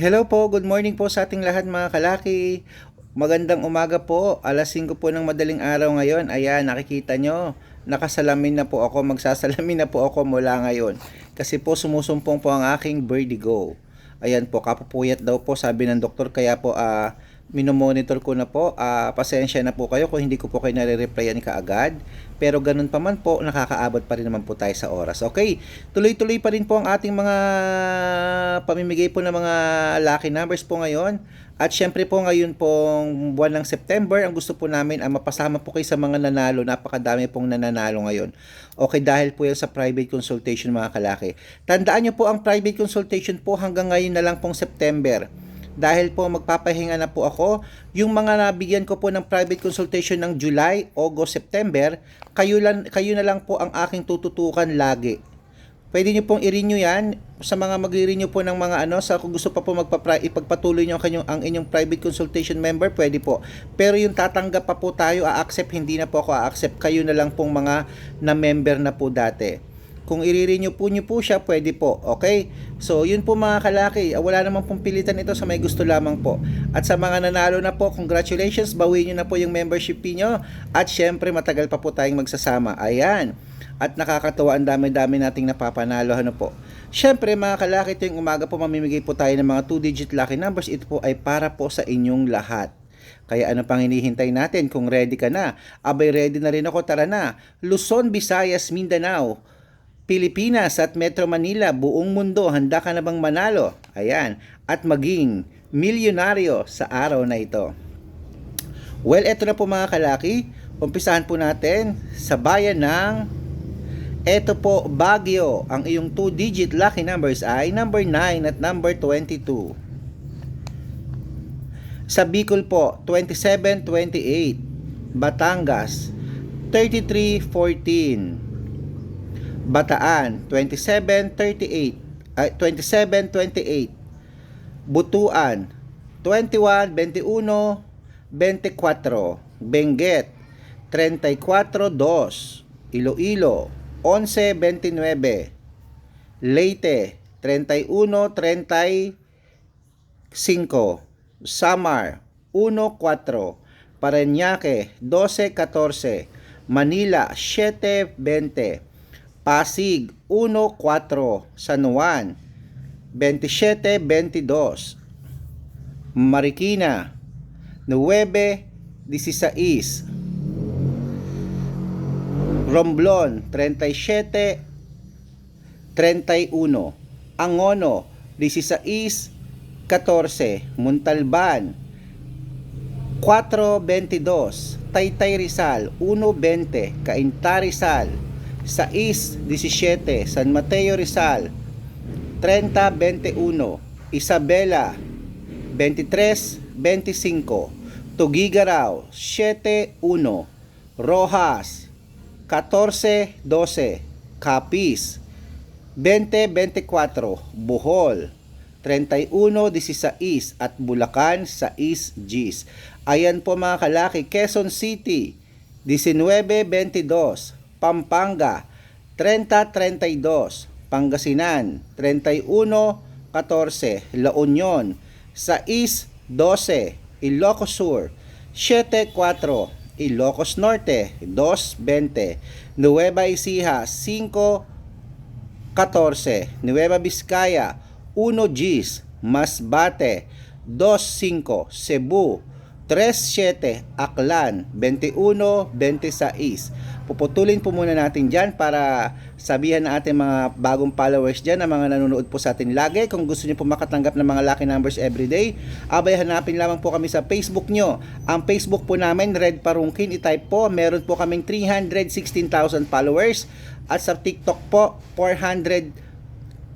Hello po, good morning po sa ating lahat mga kalaki. Magandang umaga po, alas 5 po ng madaling araw ngayon. Ayan, nakikita nyo, nakasalamin na po ako, magsasalamin na po ako mula ngayon. Kasi po sumusumpong po ang aking vertigo. Ayan po, kapupuyat daw po sabi ng doktor, kaya po ah minomonitor ko na po. Ah, pasensya na po kayo kung hindi ko po kayo nare-replyan kaagad. Pero ganun pa man po, nakakaabot pa rin naman po tayo sa oras. Okay, tuloy-tuloy pa rin po ang ating mga pamimigay po ng mga lucky numbers po ngayon. At syempre po ngayon pong buwan ng September, ang gusto po namin ay mapasama po kayo sa mga nanalo. Napakadami pong nananalo ngayon. Okay, dahil po yan sa private consultation mga kalaki. Tandaan nyo po ang private consultation po hanggang ngayon na lang pong September dahil po magpapahinga na po ako. Yung mga nabigyan ko po ng private consultation ng July, August, September, kayo, lang, kayo na lang po ang aking tututukan lagi. Pwede nyo pong i-renew yan sa mga mag-renew po ng mga ano, sa kung gusto pa po magpa ipagpatuloy nyo ang, kanyang, ang inyong private consultation member, pwede po. Pero yung tatanggap pa po tayo, a-accept, hindi na po ako a-accept. Kayo na lang pong mga na-member na po dati. Kung i-renew po nyo po siya, pwede po. Okay? So, yun po mga kalaki. Wala namang pong pilitan ito sa may gusto lamang po. At sa mga nanalo na po, congratulations. Bawiin nyo na po yung membership fee nyo. At syempre, matagal pa po tayong magsasama. Ayan. At nakakatuwa ang dami-dami nating napapanalo. Ano po? Syempre mga kalaki, ito yung umaga po mamimigay po tayo ng mga 2-digit lucky numbers. Ito po ay para po sa inyong lahat. Kaya ano pang hinihintay natin? Kung ready ka na, abay ready na rin ako, tara na. Luzon, Visayas, Mindanao, Pilipinas at Metro Manila, buong mundo, handa ka na bang manalo? Ayan, at maging milyonaryo sa araw na ito. Well, eto na po mga kalaki. Umpisahan po natin sa bayan ng eto po, Baguio. Ang iyong 2-digit lucky numbers ay number 9 at number 22. Sa Bicol po, 2728. Batangas, 3314. Bataan 2738 ay 2728 Butuan 21 21 24 Benguet 34 2 Iloilo 11 29 Leyte 31 35 Samar 1 4 Parañaque 12 14 Manila 7 20 Pasig 1-4, San Juan 27-22, Marikina 9-16, Romblon 37-31, Angono 16-14, Muntalban 4-22, Taytay Rizal 1-20, Cainta Rizal 6-17, San Mateo Rizal 30-21, Isabela 23-25, Tugigaraw 7-1, Rojas 14-12, Capiz 20-24, Bohol 31-16 at Bulacan 6 Gs. Ayan po mga kalaki, Quezon City 19-22, Pampanga 30-32, Pangasinan 31-14, La Union 6-12, Ilocos Sur 7-4, Ilocos Norte 2-20, Nueva Ecija 5-14, Nueva Vizcaya 1 Gs, Masbate 2-5, Cebu 3-7, Aklan 21-26, puputulin po muna natin dyan para sabihan ng ating mga bagong followers dyan na mga nanonood po sa atin lagi. Kung gusto nyo po makatanggap ng mga lucky numbers everyday, abay hanapin lamang po kami sa Facebook nyo. Ang Facebook po namin, Red Parungkin, itype po. Meron po kaming 316,000 followers. At sa TikTok po, 400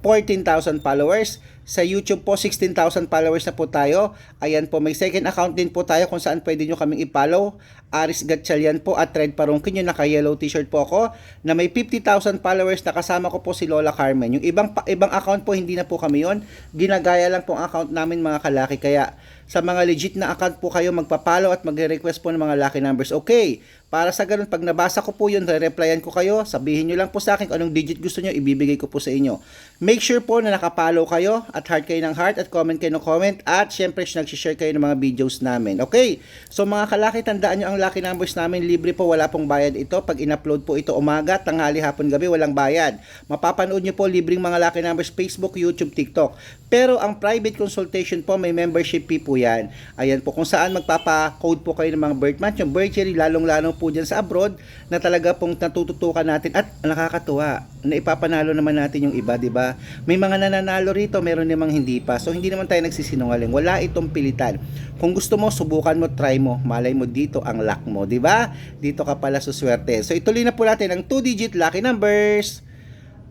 14,000 followers. Sa YouTube po, 16,000 followers na po tayo. Ayan po, may second account din po tayo kung saan pwede nyo kaming i-follow. Aris Gatchalian po at Red Parungkin. Yung naka-yellow t-shirt po ako na may 50,000 followers na kasama ko po si Lola Carmen. Yung ibang, ibang account po, hindi na po kami yon Ginagaya lang po ang account namin mga kalaki. Kaya sa mga legit na account po kayo magpa-follow at magre-request po ng mga lucky numbers. Okay, para sa ganun, pag nabasa ko po yun, re-replyan ko kayo, sabihin nyo lang po sa akin kung anong digit gusto nyo, ibibigay ko po sa inyo. Make sure po na nakapollow kayo at heart kayo ng heart at comment kayo ng comment at syempre nag-share kayo ng mga videos namin. Okay, so mga kalaki, tandaan nyo ang lucky numbers namin, libre po, wala pong bayad ito. Pag in-upload po ito umaga, tanghali, hapon, gabi, walang bayad. Mapapanood nyo po libreng mga lucky numbers, Facebook, YouTube, TikTok. Pero ang private consultation po, may membership fee yan. Ayan po, kung saan magpapa-code po kayo ng mga birth month, yung year, lalong-lalong po dyan sa abroad, na talaga pong natututukan natin. At nakakatuwa, na ipapanalo naman natin yung iba, di ba? May mga nananalo rito, meron namang hindi pa. So, hindi naman tayo nagsisinungaling. Wala itong pilitan. Kung gusto mo, subukan mo, try mo. Malay mo dito ang luck mo, di ba? Dito ka pala suswerte. So, ituloy na po natin ang 2-digit lucky numbers.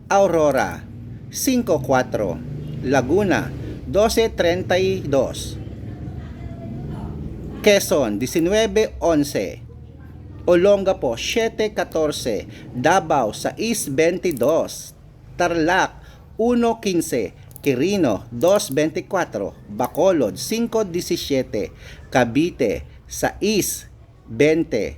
Aurora, 5-4. Laguna, 12-32. Quezon, 19-11. Olongapo, 7-14. Davao, 6-22. Tarlac, 1-15. Quirino, 2.24. Bacolod, 5.17. Cavite, 6.20.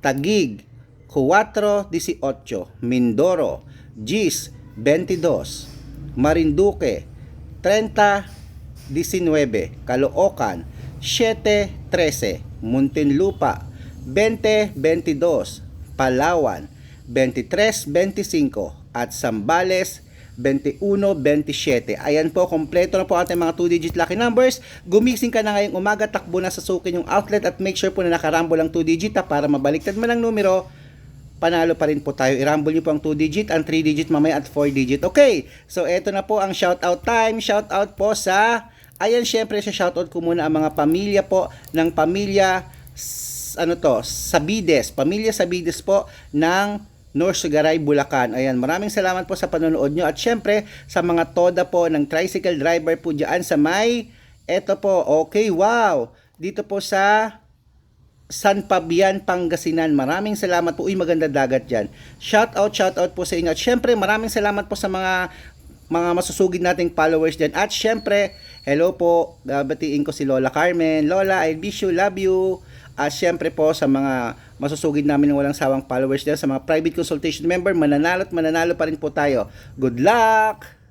Tagig, 4.18. Mindoro, Gis, 22. Marinduque, 30.19. Caloocan, 7.13. Muntinlupa, 20.22. Palawan, 23.25. At Sambales, 21-27. Ayan po, kompleto na po ating mga 2-digit lucky numbers. Gumising ka na ngayong umaga, takbo na sa sukin yung outlet at make sure po na nakarambo lang 2 digit ha, para mabaliktad man ang numero, panalo pa rin po tayo. I-rumble nyo po ang 2 digit, ang 3 digit mamaya at 4 digit. Okay, so eto na po ang shoutout time. Shoutout po sa, ayan syempre sa shoutout ko muna ang mga pamilya po ng pamilya, ano to, Sabides. Pamilya Sabides po ng North Sugaray, Bulacan. Ayan, maraming salamat po sa panonood nyo. At syempre, sa mga toda po ng tricycle driver po dyan sa may, eto po, okay, wow. Dito po sa San Fabian, Pangasinan. Maraming salamat po. Uy, maganda dagat dyan. Shout out, shout out po sa inyo. At syempre, maraming salamat po sa mga mga masusugid nating followers dyan. At syempre, hello po, babatiin ko si Lola Carmen. Lola, I wish you, love you. At syempre po sa mga masusugid namin ng walang sawang followers dyan, sa mga private consultation member, mananalo at mananalo pa rin po tayo. Good luck!